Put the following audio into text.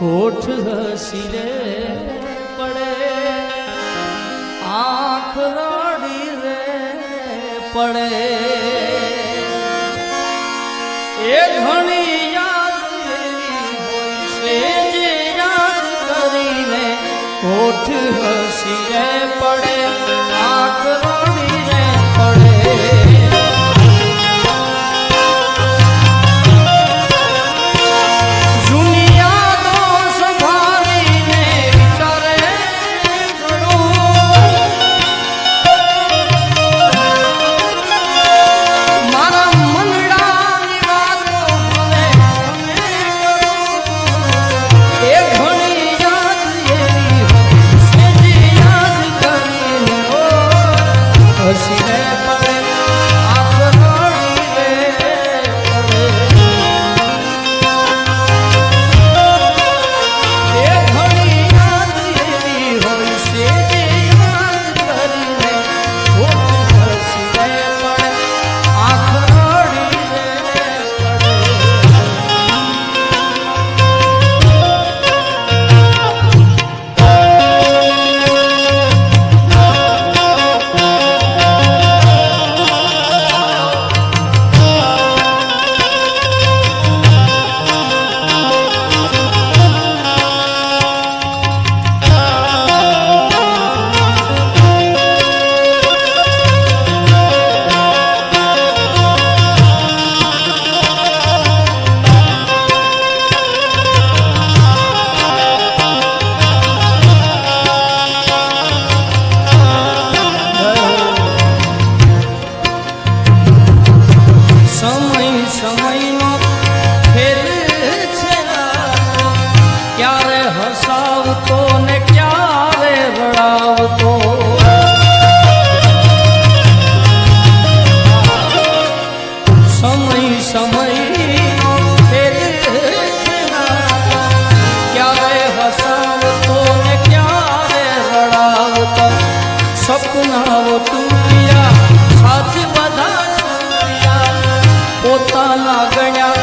હોઠ હસીને પડે આંખ રડી રે પડે એ ઘણી યાદ કરી ને હોઠ હસીને સપનાઓ તુયા સાથ બધા પોતાના ગણ્યા